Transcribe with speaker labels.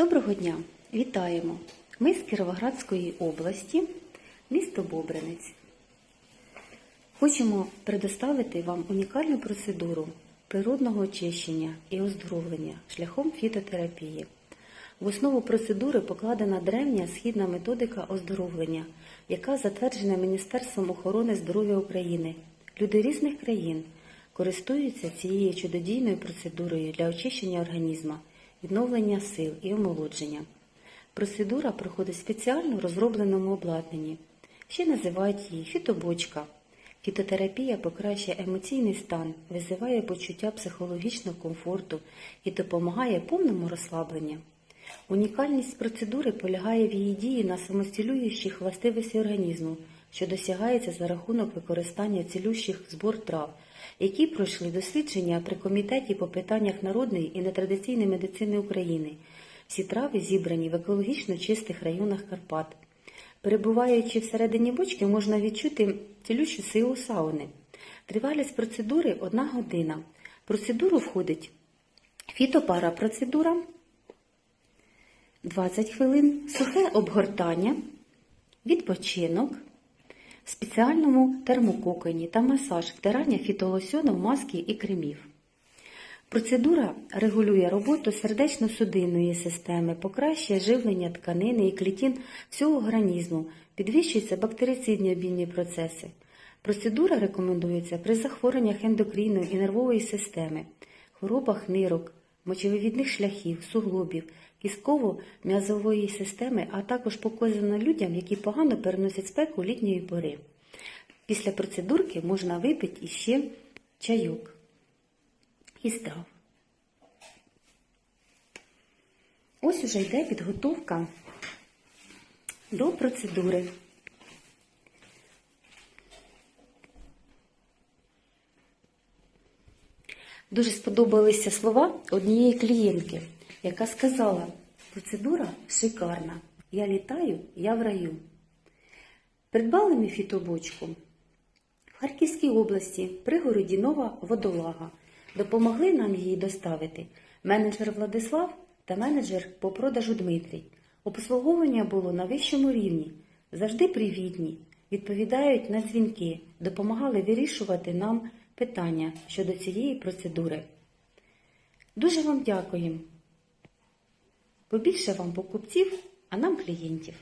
Speaker 1: Доброго дня! Вітаємо! Ми з Кіровоградської області, місто Бобринець. Хочемо предоставити вам унікальну процедуру природного очищення і оздоровлення шляхом фітотерапії. В основу процедури покладена древня східна методика оздоровлення, яка затверджена Міністерством охорони здоров'я України. Люди різних країн користуються цією чудодійною процедурою для очищення організму, відновлення сил і омолодження. Процедура проходить в спеціально розробленому обладнанні. Ще називають її фітобочка. Фітотерапія покращує емоційний стан, визиває почуття психологічного комфорту і допомагає повному розслабленню. Унікальність процедури полягає в її дії на самостілюючих властивості організму, що досягається за рахунок використання цілющих збор трав, які пройшли дослідження при комітеті по питаннях народної і нетрадиційної медицини України. Всі трави зібрані в екологічно чистих районах Карпат. Перебуваючи всередині бочки, можна відчути цілющу силу сауни. Тривалість процедури – одна година. Процедуру входить фітопара процедура, 20 хвилин, сухе обгортання, відпочинок, спеціальному термококоні та масаж втирання фітолосьону, маски і кремів. Процедура регулює роботу сердечно-судинної системи, покращує живлення тканини і клітин всього організму, підвищуються бактерицидні обмінні процеси. Процедура рекомендується при захворюваннях ендокринної і нервової системи, хворобах нирок, мочевивідних шляхів, суглобів, кістково-м'язової системи, а також показано людям, які погано переносять спеку літньої пори. Після процедурки можна випити іще чайок із трав. Ось уже йде підготовка до процедури. Дуже сподобалися слова однієї клієнтки, яка сказала: процедура шикарна. Я літаю, я в раю. Придбали ми фітобочку в Харківській області при городі Нова Водолага. Допомогли нам її доставити менеджер Владислав та менеджер по продажу Дмитрій. Обслуговування було на вищому рівні, завжди привітні, відповідають на дзвінки, допомагали вирішувати нам питання щодо цієї процедури. Дуже вам дякуємо. Побільше вам покупців, а нам клієнтів.